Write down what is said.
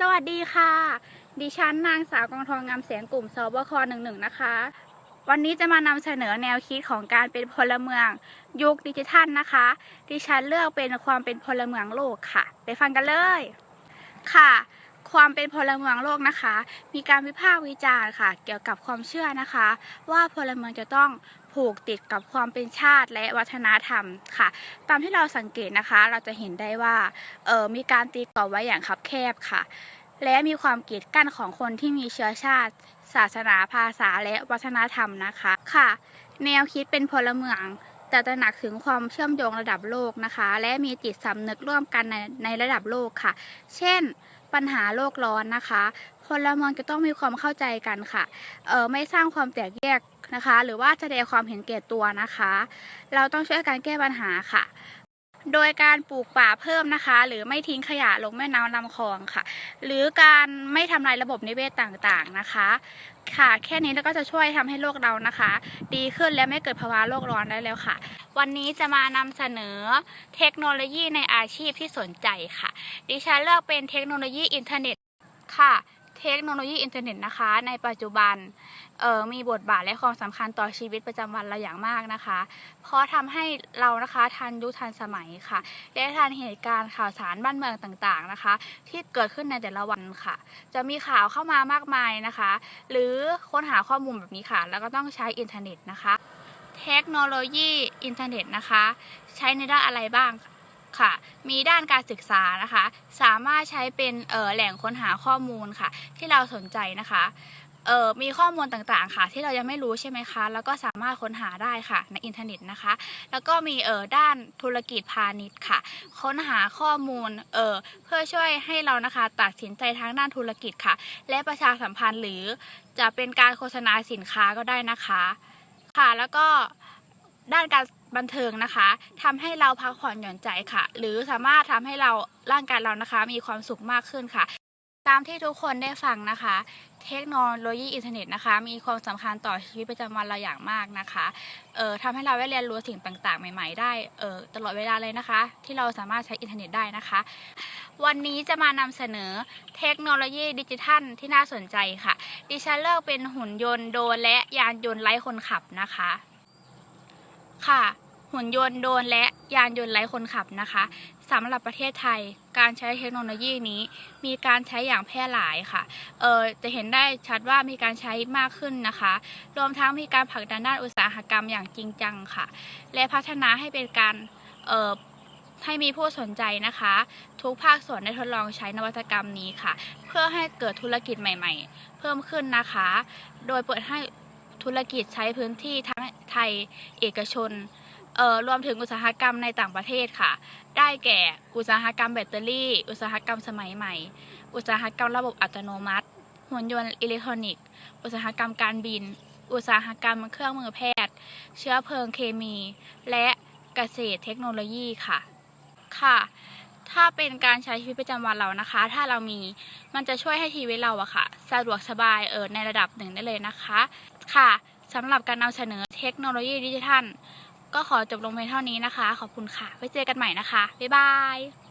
สวัสดีค่ะ ดิฉันนางสาวกองทองงามแสงกลุ่มสบคหนึ่งหนึ่งนะคะ วันนี้จะมานำเสนอแนวคิดของการเป็นพลเมือง ยุคดิจิทัลนะคะ ดิฉันเลือกเป็นความเป็นพลเมืองโลกค่ะ ไปฟังกันเลย ค่ะ ความเป็นพลเมืองโลกนะคะ มีการวิพากษ์วิจารณ์ค่ะ เกี่ยวกับความเชื่อนะคะ ว่าพลเมืองจะต้องผูกติดกับความเป็นชาติและวัฒนธรรมค่ะ ตามที่เราสังเกตนะคะ เราจะเห็นได้ว่าเออมีการตีกรอบไว้อย่างคับแคบค่ะ และมีความกีดกั้นของคนที่มีเชื้อชาติ ศาสนาภาษาและวัฒนธรรมนะคะค่ะ แนวคิดเป็นพลเมืองแต่ตระหนักถึงความเชื่อมโยงระดับโลกนะคะ และมีจิตสำนึกร่วมกันในในระดับโลกค่ะ เช่น ปัญหาโลกร้อนนะคะพลเมืองจะต้องมีความเข้าใจกันค่ะเออไม่สร้างความแตกแยกนะคะ หรือว่าแสดงความเห็นแก่ตัวนะคะ เราต้องช่วยกันแก้ปัญหาค่ะ โดยการปลูกป่าเพิ่มนะคะ หรือไม่ทิ้งขยะลงแม่น้ำลำคลองค่ะ หรือการไม่ทำลายระบบนิเวศต่างๆนะคะ ค่ะ แค่นี้แล้วก็จะช่วยทำให้โลกเรานะคะ ดีขึ้นและไม่เกิดภาวะโลกร้อนได้แล้วค่ะ วันนี้จะมานำเสนอเทคโนโลยีในอาชีพที่สนใจค่ะ ดิฉันเลือกเป็นเทคโนโลยีอินเทอร์เน็ตค่ะเทคโนโลยีอินเทอร์เน็ตนะคะ ในปัจจุบัน ออมีบทบาทและความสำคัญต่อชีวิตประจำวันเราอย่างมากนะคะ เพราะทำให้เรานะคะทันยุคทันสมัยค่ะ และทันเหตุการณ์ข่าวสารบ้านเมืองต่างๆนะคะ ที่เกิดขึ้นในแต่ละวันค่ะ จะมีข่าวเข้ามามากมายนะคะ หรือค้นหาข้อมูลแบบนี้ค่ะ แล้วก็ต้องใช้อินเทอร์เน็ตนะคะ เทคโนโลยีอินเทอร์เน็ตนะคะ ใช้ในด้านอะไรบ้างค่ะมีด้านการศึกษานะคะ สามารถใช้เป็นออแหล่งค้นหาข้อมูลค่ะ ที่เราสนใจนะคะ เอ่อมีข้อมูลต่างๆ ค่ะ ที่เรายังไม่รู้ใช่ไหมคะ แล้วก็สามารถค้นหาได้ค่ะในอินเทอร์เน็ตนะคะ แล้วก็มีเอ่อด้านธุรกิจพาณิชย์ค่ะ ค้นหาข้อมูลเอ่อเพื่อช่วยให้เรานะคะตัดสินใจทางด้านธุรกิจค่ะ และประชาสัมพันธ์หรือจะเป็นการโฆษณาสินค้าก็ได้นะคะ ค่ะแล้วก็ด้านการบันเทิงนะคะทำให้เราพักผ่อนหย่อนใจค่ะ หรือสามารถทำให้เราร่างกายเรานะคะ มีความสุขมากขึ้นค่ะ ตามที่ทุกคนได้ฟังนะคะ เทคโนโลยีอินเทอร์เน็ตนะคะ มีความสำคัญต่อชีวิตประจำวันเราอย่างมากนะคะเอ่อทำให้เราได้เรียนรู้สิ่งต่างๆ ใหม่ ๆ ได้เอ่อตลอดเวลาเลยนะคะ ที่เราสามารถใช้อินเทอร์เน็ตได้นะคะ วันนี้จะมานำเสนอเทคโนโลยีดิจิทัลที่น่าสนใจค่ะ ดิฉันเลือกเป็นหุ่นยนต์โดรนและยานยนต์ไร้คนขับนะคะ ค่ะ หุ่นยนต์โดนและยานยนต์ไร้คนขับนะคะสำหรับประเทศไทยการใช้เทคโนโลยีนี้ มีการใช้อย่างแพร่หลายค่ะเออจะเห็นได้ชัดว่ามีการใช้มากขึ้นนะคะ รวมทั้งมีการผลักดันด้านอุตสาหกรรมอย่างจริงจังค่ะ และพัฒนาให้เป็นการเออให้มีผู้สนใจนะคะ ทุกภาคส่วนได้ทดลองใช้นวัตกรรมนี้ค่ะ เพื่อให้เกิดธุรกิจใหม่ๆ เพิ่มขึ้นนะคะ โดยเปิดให้ธุรกิจใช้พื้นที่ทั้งไทยเอกชน เอ่อรวมถึงอุตสาหกรรมในต่างประเทศค่ะ ได้แก่อุตสาหกรรมแบตเตอรี่ อุตสาหกรรมสมัยใหม่ อุตสาหกรรมระบบอัตโนมัติหุ่นยนต์อิเล็กทรอนิกส์ อุตสาหกรรมการบิน อุตสาหกรรมเครื่องมือแพทย์ เชื้อเพลิงเคมี และเกษตรเทคโนโลยีค่ะ ค่ะ ถ้าเป็นการใช้ชีวิตประจำวันเรานะคะ ถ้าเรามีมันจะช่วยให้ชีวิตเราอะค่ะ สะดวกสบายเออในระดับหนึ่งได้เลยนะคะ ค่ะสำหรับการนำเสนอเทคโนโลยีดิจิทัล ก็ขอจบลงเพียงเท่านี้นะคะ ขอบคุณค่ะไว้เจอกันใหม่นะคะ บ๊ายบาย